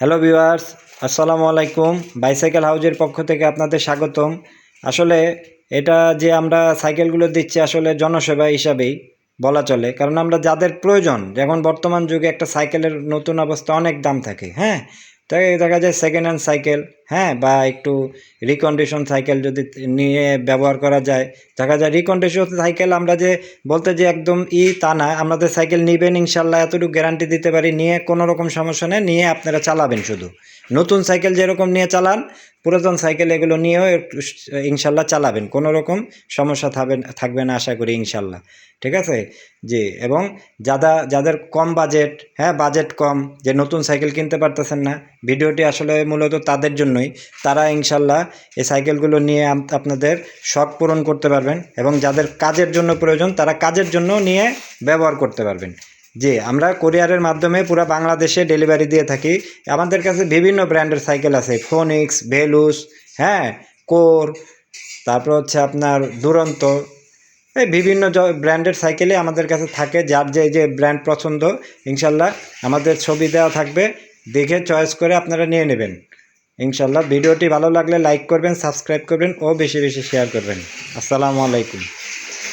Hello viewers আসসালামু আলাইকুম। Bicycle হাউজের পক্ষ থেকে আপনাদের স্বাগতম। আসলে এটা যে আমরা সাইকেলগুলো দিচ্ছি আসলে জনসেবা হিসাবেই বলা চলে। কারণ আমরা যাদের প্রয়োজন, যেমন বর্তমান যুগে একটা সাইকেলের নতুন অবস্থা অনেক দাম থাকে হ্যাঁ? তাই দেখা যায় সেকেন্ড হ্যান্ড সাইকেল হ্যাঁ বা একটু রিকন্ডিশন সাইকেল যদি নিয়ে ব্যবহার করা যায়, দেখা যায় রিকন্ডিশন সাইকেল আমরা যে বলতে যে একদম ই তা না আমাদের সাইকেল নেবেন ইনশাল্লাহ এতটুকু গ্যারান্টি দিতে পারি, নিয়ে কোনো রকম সমস্যা নেই, নিয়ে আপনারা চালাবেন শুধু। নতুন সাইকেল যেরকম নিয়ে চালান, পুরাতন সাইকেল এগুলো নিয়েও একটু ইনশাল্লাহ চালাবেন, কোনো রকম সমস্যা থাকবে থাকবে না আশা করি ইনশাল্লাহ। ঠিক আছে? জি, এবং যারা যাদের কম বাজেট হ্যাঁ বাজেট কম, যে নতুন সাইকেল কিনতে পারতেছেন না, ভিডিওটি আসলে মূলত তাদের জন্যই তারা ইনশাল্লাহ এই সাইকেলগুলো নিয়ে আপনাদের শখ পূরণ করতে পারবেন এবং যাদের কাজের জন্য প্রয়োজন তারা কাজের জন্য নিয়ে ব্যবহার করতে পারবেন। জি, আমরা কোরিয়ারের মাধ্যমে পুরো বাংলাদেশে ডেলিভারি দিয়ে থাকি। আমাদের কাছে বিভিন্ন ব্র্যান্ডের সাইকেল আছে, ফোনিক্স, ভেলুস হ্যাঁ কোর, তারপর হচ্ছে আপনার দুরন্ত। এই বিভিন্ন ব্র্যান্ডের সাইকেলে আমাদের কাছে থাকে, যার যে যে ব্র্যান্ড পছন্দ, ইনশাল্লাহ আমাদের ছবি দেওয়া থাকবে। দেখে চয়েস করে আপনারা নিয়ে নেবেন। ইনশাল্লাহ ভিডিওটি ভালো লাগলে লাইক করবেন, সাবস্ক্রাইব করবেন ও বেশি বেশি শেয়ার করবেন। আসসালামু আলাইকুম।